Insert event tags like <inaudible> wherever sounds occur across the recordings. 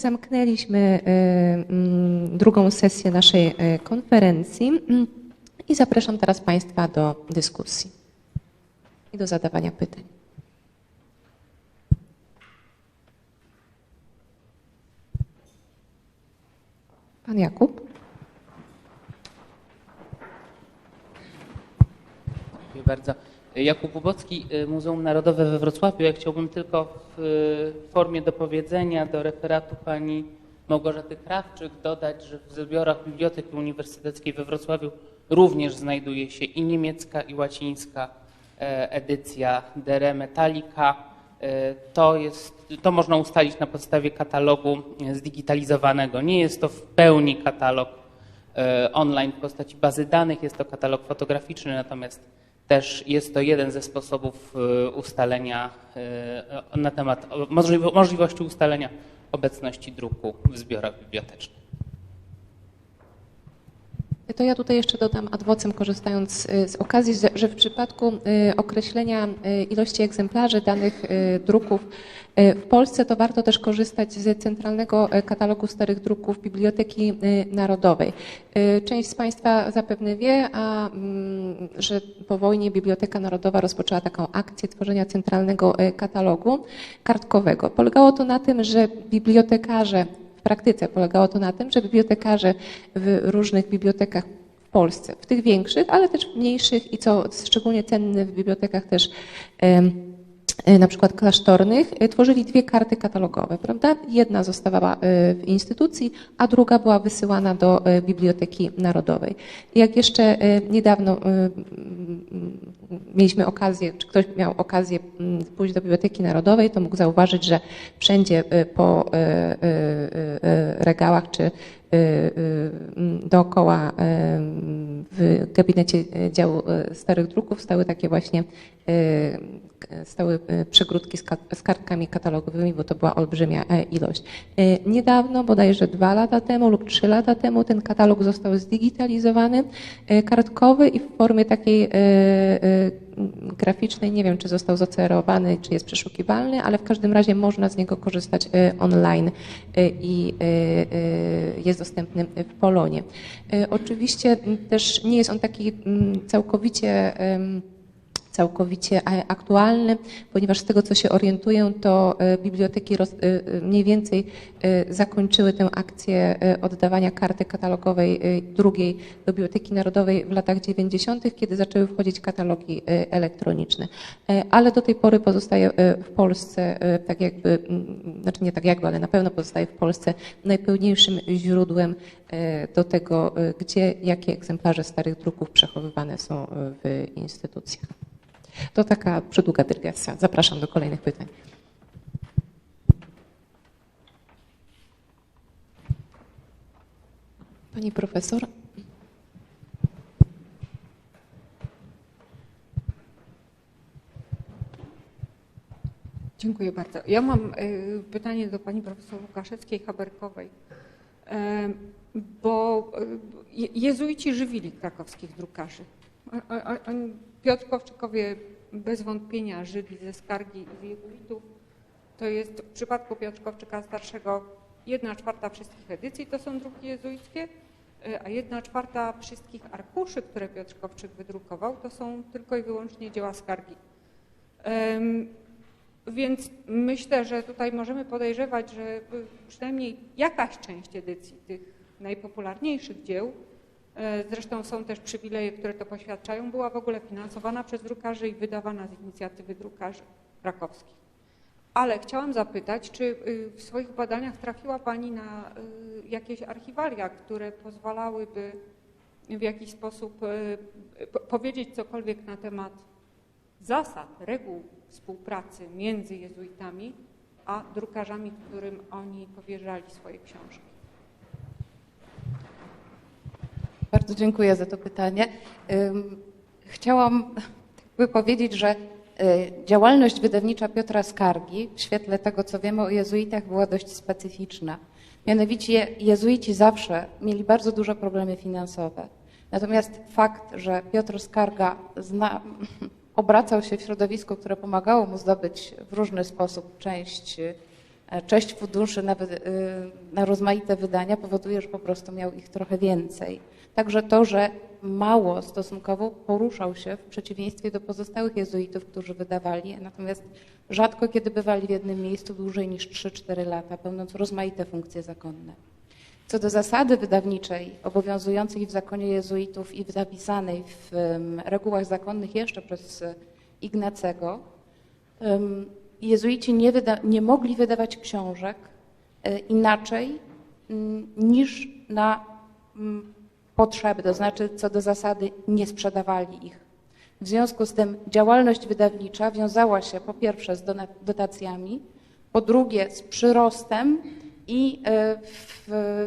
Zamknęliśmy y, mm, drugą sesję naszej y, konferencji i zapraszam teraz Państwa do dyskusji i do zadawania pytań. Pan Jakub? Dziękuję bardzo. Jakub Ubocki, y, Muzeum Narodowe we Wrocławiu. Ja chciałbym tylko w y, formie dopowiedzenia do referatu pani Małgorzaty Krawczyk dodać, że w zbiorach Biblioteki Uniwersyteckiej we Wrocławiu również znajduje się i niemiecka, i łacińska e, edycja Dere Metallica. E, To, jest, to można ustalić na podstawie katalogu e, zdigitalizowanego. Nie jest to w pełni katalog online w postaci bazy danych, jest to katalog fotograficzny, natomiast też jest to jeden ze sposobów e, ustalenia e, na temat możliwości ustalenia obecności druku w zbiorach bibliotecznych. To ja tutaj jeszcze dodam ad vocem, korzystając y, z okazji, że- w przypadku y, określenia y, ilości egzemplarzy danych y, druków y, w Polsce, to warto też korzystać z Centralnego y, Katalogu Starych Druków Biblioteki y, Narodowej. Y, Część z Państwa zapewne wie, a, mm, że po wojnie Biblioteka Narodowa rozpoczęła taką akcję tworzenia Centralnego y, Katalogu kartkowego. Polegało to na tym, że bibliotekarze w praktyce polegało to na tym, że bibliotekarze w różnych bibliotekach w Polsce, w tych większych, ale też mniejszych i co szczególnie cenne w bibliotekach też na przykład klasztornych, e, tworzyli dwie karty katalogowe, prawda? Jedna zostawała e, w instytucji, a druga była wysyłana do Biblioteki Narodowej. Jak jeszcze niedawno mm, mieliśmy okazję, czy ktoś miał okazję mm, pójść do Biblioteki Narodowej, to mógł zauważyć, że wszędzie po regałach czy e, e, m, dookoła w gabinecie działu starych druków stały takie właśnie stały e, przegródki z, ka- z kartkami katalogowymi, bo to była olbrzymia e, ilość. E, Niedawno, bodajże dwa lata temu lub trzy lata temu, ten katalog został zdigitalizowany, kartkowy i w formie takiej graficznej, nie wiem czy został zocerowany, czy jest przeszukiwalny, ale w każdym razie można z niego korzystać online i jest dostępny w Polonie. Oczywiście też nie jest on taki całkowicie całkowicie aktualny, ponieważ z tego, co się orientuję, to e, biblioteki e, e, mniej więcej zakończyły tę akcję oddawania karty katalogowej drugiej do Biblioteki Narodowej w latach 90., kiedy zaczęły wchodzić katalogi elektroniczne. Ale do tej pory pozostaje w Polsce, tak jakby, znaczy nie tak jakby, ale na pewno pozostaje w Polsce najpełniejszym źródłem do tego, gdzie, jakie egzemplarze starych druków przechowywane są w instytucjach. To taka przydługa dygresja. Zapraszam do kolejnych pytań. Pani profesor? Dziękuję bardzo. Ja mam y, pytanie do pani profesor Łukaszewskiej-Haberkowej, Em, bo y, je- jezuici żywili krakowskich drukarzy. Oni- Piotrkowczykowie bez wątpienia żydli ze skargi i z jezuitów. To jest w przypadku Piotrkowczyka starszego jedna czwarta wszystkich edycji to są druki jezuickie, y, a jedna czwarta wszystkich arkuszy, które Piotrkowczyk wydrukował, to są tylko i wyłącznie dzieła skargi. Więc myślę, że tutaj możemy podejrzewać, że przynajmniej jakaś część edycji tych najpopularniejszych dzieł, e, zresztą są też przywileje, które to poświadczają, była w ogóle finansowana przez drukarzy i wydawana z inicjatywy drukarzy krakowskich. Ale chciałam zapytać, czy y, w swoich badaniach trafiła Pani na y, jakieś archiwalia, które pozwalałyby w jakiś sposób y, po- powiedzieć cokolwiek na temat zasad, reguł współpracy między jezuitami a drukarzami, którym oni powierzali swoje książki. Bardzo dziękuję za to pytanie. Chciałam powiedzieć, że y, działalność wydawnicza Piotra Skargi w świetle tego, co wiemy o jezuitach, była dość specyficzna. Mianowicie jezuici zawsze mieli bardzo duże problemy finansowe. Natomiast fakt, że Piotr Skarga zna, <laughs> obracał się w środowisku, które pomagało mu zdobyć w różny sposób część y, część funduszy na, y, na rozmaite wydania powoduje, że po prostu miał ich trochę więcej. Także to, że mało stosunkowo poruszał się w przeciwieństwie do pozostałych jezuitów, którzy wydawali, natomiast rzadko kiedy bywali w jednym miejscu dłużej niż 3-4 lata, pełniąc rozmaite funkcje zakonne. Co do zasady wydawniczej obowiązującej w zakonie jezuitów i zapisanej w regułach zakonnych jeszcze przez e, Ignacego, jezuici nie, nie mogli wydawać książek e, inaczej niż na potrzeby, to znaczy co do zasady nie sprzedawali ich. W związku z tym działalność wydawnicza wiązała się po pierwsze z dotacjami, po drugie z przyrostem i e,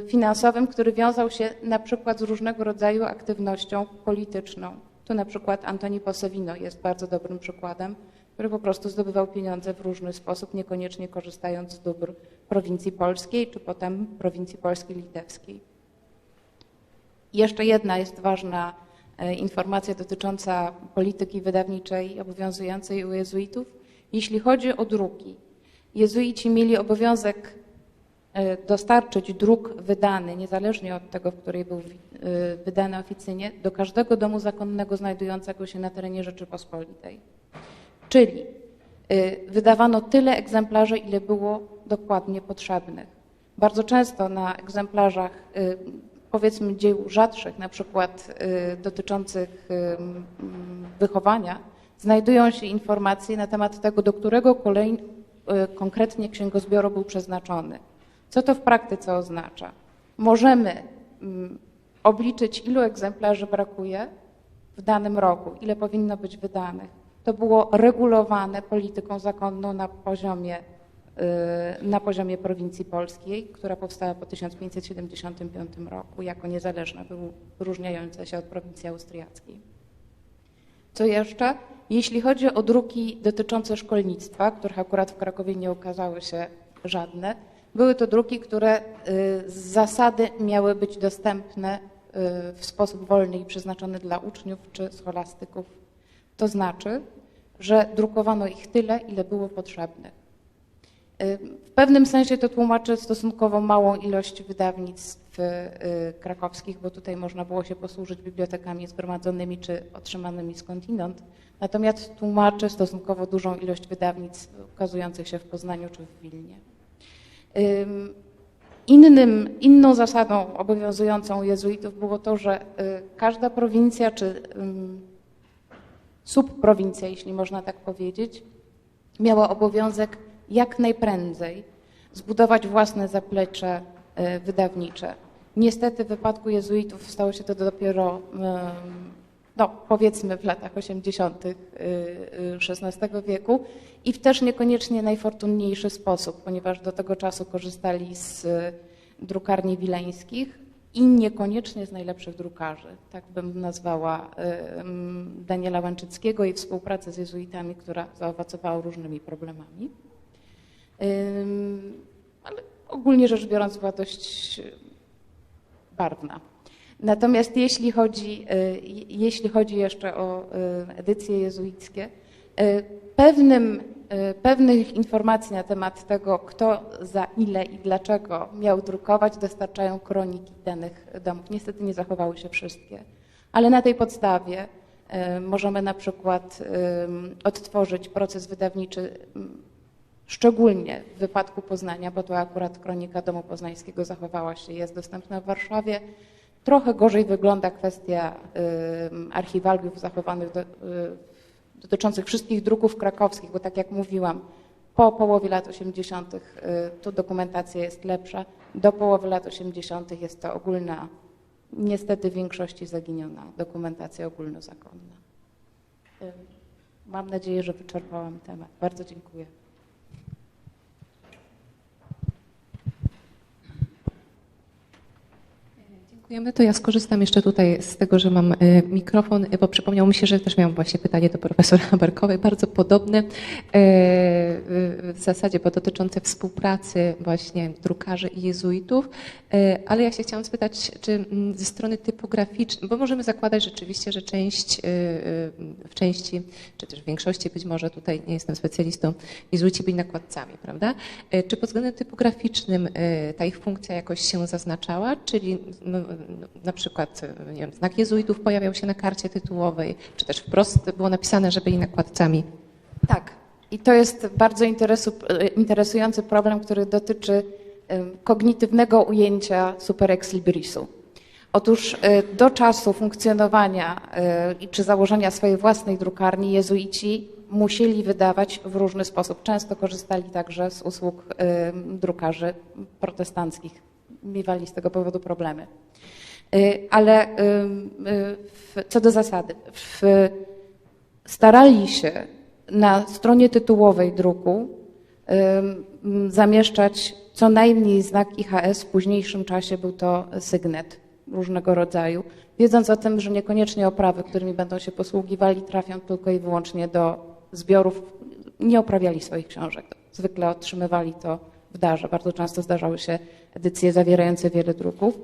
finansowym, który wiązał się na przykład z różnego rodzaju aktywnością polityczną. Tu na przykład Antoni Posewino jest bardzo dobrym przykładem, który po prostu zdobywał pieniądze w różny sposób, niekoniecznie korzystając z dóbr prowincji polskiej, czy potem prowincji polskiej litewskiej. Jeszcze jedna jest ważna e, informacja dotycząca polityki wydawniczej obowiązującej u jezuitów. Jeśli chodzi o druki, jezuici mieli obowiązek e, dostarczyć druk wydany, niezależnie od tego, w której był e, wydany oficyjnie, do każdego domu zakonnego znajdującego się na terenie Rzeczypospolitej. Czyli wydawano tyle egzemplarzy, ile było dokładnie potrzebnych. Bardzo często na egzemplarzach, powiedzmy dzieł rzadszych, na przykład y, dotyczących wychowania, znajdują się informacje na temat tego, do którego kolej y, konkretnie księgozbioru był przeznaczony. Co to w praktyce oznacza? Możemy obliczyć, ilu egzemplarzy brakuje w danym roku, ile powinno być wydanych. To było regulowane polityką zakonną na poziomie, na poziomie prowincji polskiej, która powstała po 1575 roku jako niezależna, wyróżniająca się od prowincji austriackiej. Co jeszcze? Jeśli chodzi o druki dotyczące szkolnictwa, których akurat w Krakowie nie ukazały się żadne, były to druki, które y, z zasady miały być dostępne y, w sposób wolny i przeznaczony dla uczniów czy scholastyków. To znaczy, że drukowano ich tyle, ile było potrzebne. Y, W pewnym sensie to tłumaczy stosunkowo małą ilość wydawnictw y, krakowskich, bo tutaj można było się posłużyć bibliotekami zgromadzonymi czy otrzymanymi skądinąd. Natomiast tłumaczy stosunkowo dużą ilość wydawnictw ukazujących się w Poznaniu czy w Wilnie. Ym, Innym, inną zasadą obowiązującą jezuitów było to, że y, każda prowincja czy subprowincja, jeśli można tak powiedzieć, miała obowiązek jak najprędzej zbudować własne zaplecze e, wydawnicze. Niestety w wypadku jezuitów stało się to dopiero, no, powiedzmy w latach 80. XVI wieku i w też niekoniecznie najfortunniejszy sposób, ponieważ do tego czasu korzystali z e, drukarni wileńskich i niekoniecznie z najlepszych drukarzy. Tak bym nazwała e, Daniela Łęczyckiego i współpracę z jezuitami, która zaowocowała różnymi problemami. Ale ogólnie rzecz biorąc była dość y, barwna. Natomiast jeśli chodzi, y, jeśli chodzi jeszcze o y, edycje jezuickie, pewnym, pewnych informacji na temat tego, kto za ile i dlaczego miał drukować, dostarczają kroniki danych domów. Niestety nie zachowały się wszystkie, ale na tej podstawie możemy na przykład odtworzyć proces wydawniczy Szczególnie w wypadku Poznania, bo to akurat kronika Domu Poznańskiego zachowała się, jest dostępna w Warszawie. Trochę gorzej wygląda kwestia archiwaliów zachowanych do, y, dotyczących wszystkich druków krakowskich, bo tak jak mówiłam, po połowie lat 80. y, tu dokumentacja jest lepsza, do połowy lat 80. jest to ogólna, niestety w większości zaginiona dokumentacja ogólnozakonna. Mam nadzieję, że wyczerpałam temat. Bardzo dziękuję. Dziękujemy. To ja skorzystam jeszcze tutaj z tego, że mam y, mikrofon, y, bo przypomniało mi się, że też miałam właśnie pytanie do profesora <laughs> Haberkowej, bardzo podobne y, w zasadzie, bo dotyczące współpracy właśnie drukarzy i jezuitów, ale ja się chciałam spytać, czy mm, ze strony typograficznej, bo możemy zakładać rzeczywiście, że część, w części, czy też w większości być może, tutaj nie jestem specjalistą, jezuici byli nakładcami, prawda? Czy pod względem typograficznym ta ich funkcja jakoś się zaznaczała, czyli no, na przykład y, nie wiem, znak jezuitów pojawiał się na karcie tytułowej, czy też wprost było napisane, że byli nakładcami? Tak. I to jest bardzo interesu, interesujący problem, który dotyczy em, kognitywnego ujęcia super ex librisu. Otóż e, do czasu funkcjonowania e, czy założenia swojej własnej drukarni jezuici musieli wydawać w różny sposób. Często korzystali także z usług e, drukarzy protestanckich. Miewali z tego powodu problemy. E, Ale w- co do zasady, starali się na stronie tytułowej druku zamieszczać co najmniej znak IHS, w późniejszym czasie był to sygnet różnego rodzaju, wiedząc o tym, że niekoniecznie oprawy, którymi będą się posługiwali, trafią tylko i wyłącznie do zbiorów, nie oprawiali swoich książek. Zwykle otrzymywali to w darze. Bardzo często zdarzały się edycje zawierające wiele druków.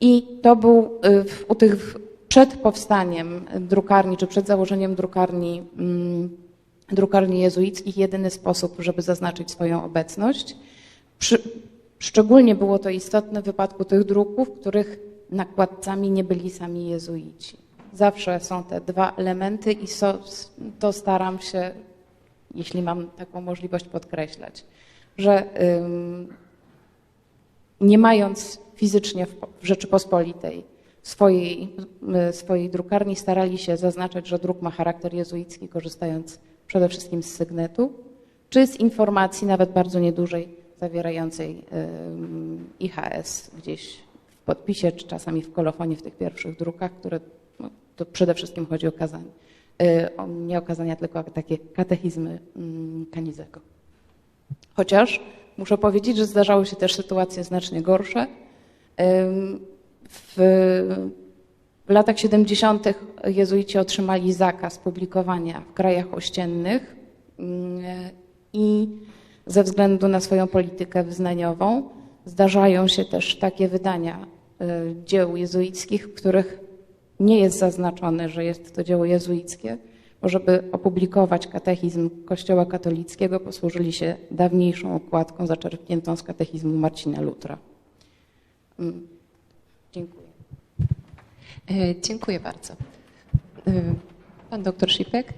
I to był y, u tych przed powstaniem drukarni, czy przed założeniem drukarni, mm, drukarni jezuickich jedyny sposób, żeby zaznaczyć swoją obecność. Przy, szczególnie było to istotne w wypadku tych druków, których nakładcami nie byli sami jezuici. Zawsze są te dwa elementy i so, to staram się, jeśli mam taką możliwość, podkreślać, że nie mając fizycznie w, Rzeczypospolitej swojej, swojej drukarni, starali się zaznaczać, że druk ma charakter jezuicki, korzystając przede wszystkim z sygnetu, czy z informacji, nawet bardzo niedużej, zawierającej IHS gdzieś w podpisie, czy czasami w kolofonie w tych pierwszych drukach, które no, to przede wszystkim chodzi o kazanie. O, nie o tylko o takie katechizmy mm, Kanizego. Chociaż muszę powiedzieć, że zdarzały się też sytuacje znacznie gorsze. W, latach 70. jezuici otrzymali zakaz publikowania w krajach ościennych i ze względu na swoją politykę wyznaniową zdarzają się też takie wydania y, dzieł jezuickich, w których nie jest zaznaczone, że jest to dzieło jezuickie, żeby opublikować katechizm Kościoła katolickiego, posłużyli się dawniejszą okładką zaczerpniętą z katechizmu Marcina Lutra. Mm, Dziękuję. E, Dziękuję bardzo. E, Pan doktor Szipek?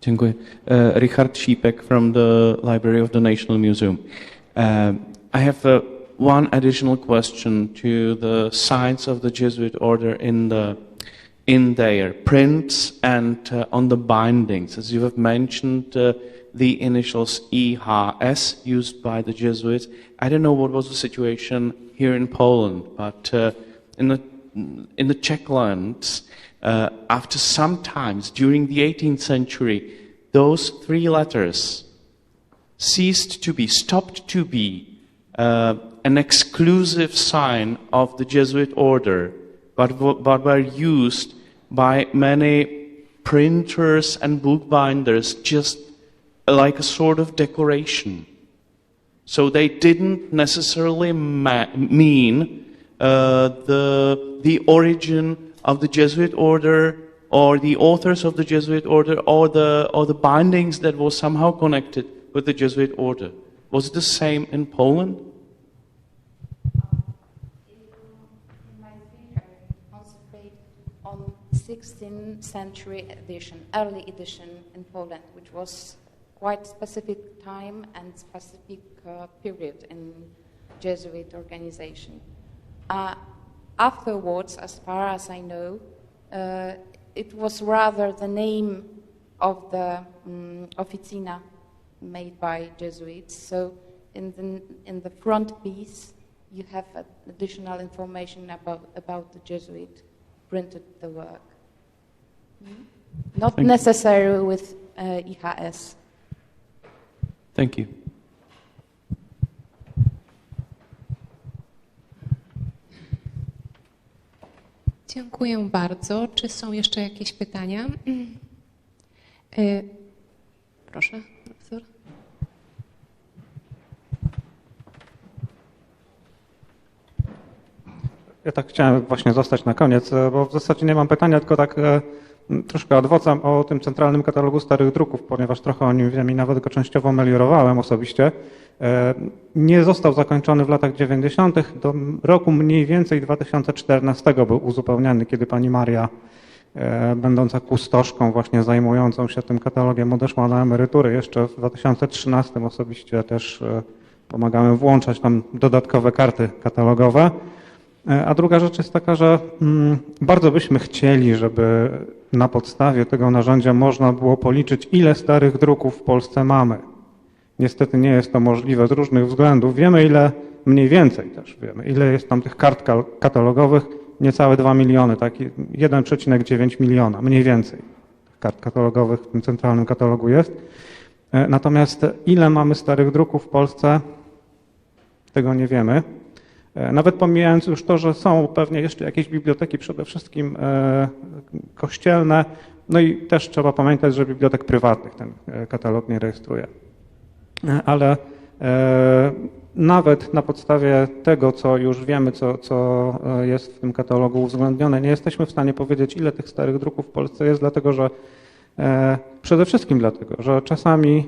Dziękuję. Uh, Richard Šípek from the Library of the National Museum. Um, I have uh, one additional question to the signs of the Jesuit order in the in their prints and uh, on the bindings. As you have mentioned, uh, the initials EHS used by the Jesuits. I don't know what was the situation here in Poland, but uh, in the in the Czech lands, uh, after some times during the 18th century, those three letters ceased to be, stopped to be uh, an exclusive sign of the Jesuit order, but, but were used by many printers and bookbinders just like a sort of decoration. So they didn't necessarily mean uh, the, the origin of the Jesuit order or the authors of the Jesuit order or the, or the bindings that was somehow connected with the Jesuit order. Was it the same in Poland? In my speech, I concentrate on 16th century edition, early edition in Poland, which was quite specific time and specific uh, period in Jesuit organization. Uh, afterwards, as far as I know, uh, it was rather the name of the um, officina made by Jesuits. So in the, in the front piece, you have additional information about, about the Jesuit printed the work. Mm-hmm. Not Thank necessary you. with uh, IHS. Thank you. Dziękuję bardzo. Czy są jeszcze jakieś pytania? <clears throat> Y, proszę. Ja tak chciałem właśnie zostać na koniec, e, bo w zasadzie nie mam pytania, tylko tak e, troszkę odwracam o tym centralnym katalogu starych druków, ponieważ trochę o nim wiem i nawet go częściowo meliorowałem osobiście. E, Nie został zakończony w latach 90. Do roku mniej więcej 2014 był uzupełniany, kiedy pani Maria, będąca kustoszką właśnie zajmującą się tym katalogiem, odeszła na emeryturę. Jeszcze w 2013 osobiście też pomagałem włączać tam dodatkowe karty katalogowe. E, A druga rzecz jest taka, że mm, bardzo byśmy chcieli, żeby na podstawie tego narzędzia można było policzyć, ile starych druków w Polsce mamy. Niestety nie jest to możliwe z różnych względów. Wiemy, ile mniej więcej też wiemy, ile jest tam tych kart katalogowych, niecałe 2 miliony, tak, 1,9 miliona, mniej więcej kart katalogowych w tym centralnym katalogu jest. E, Natomiast ile mamy starych druków w Polsce, tego nie wiemy. E, Nawet pomijając już to, że są pewnie jeszcze jakieś biblioteki, przede wszystkim e, kościelne, no i też trzeba pamiętać, że bibliotek prywatnych ten e, katalog nie rejestruje. Ale nawet na podstawie tego, co już wiemy, co, co jest w tym katalogu uwzględnione, nie jesteśmy w stanie powiedzieć, ile tych starych druków w Polsce jest, dlatego że Przede wszystkim dlatego, że czasami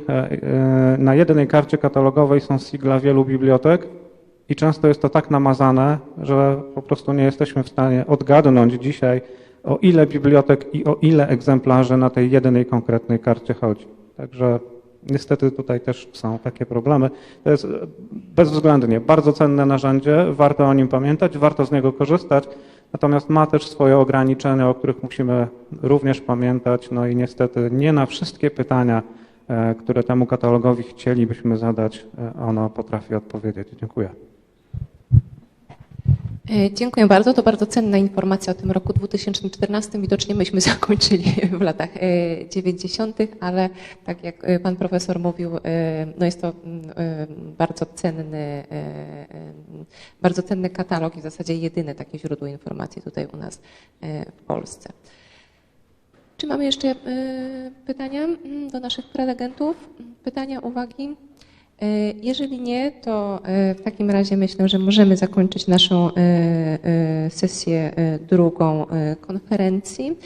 na jednej karcie katalogowej są sigla wielu bibliotek i często jest to tak namazane, że po prostu nie jesteśmy w stanie odgadnąć dzisiaj, o ile bibliotek i o ile egzemplarzy na tej jedynej konkretnej karcie chodzi. Także niestety tutaj też są takie problemy. To jest bezwzględnie bardzo cenne narzędzie, warto o nim pamiętać, warto z niego korzystać, natomiast ma też swoje ograniczenia, o których musimy również pamiętać. No i niestety nie na wszystkie pytania, e, które temu katalogowi chcielibyśmy zadać, e, ono potrafi odpowiedzieć. Dziękuję. E, Dziękuję bardzo. To bardzo cenna informacja o tym roku 2014. Widocznie myśmy <laughs> zakończyli w latach e, 90., ale tak jak e, pan profesor mówił, e, no jest to mm, e, bardzo cenny, e, e, bardzo cenny katalog i w zasadzie jedyne takie źródło informacji tutaj u nas e, w Polsce. Czy mamy jeszcze e, pytania mm, do naszych prelegentów? Pytania, uwagi? E, Jeżeli nie, to e, w takim razie myślę, że możemy zakończyć naszą e, sesję drugą konferencji.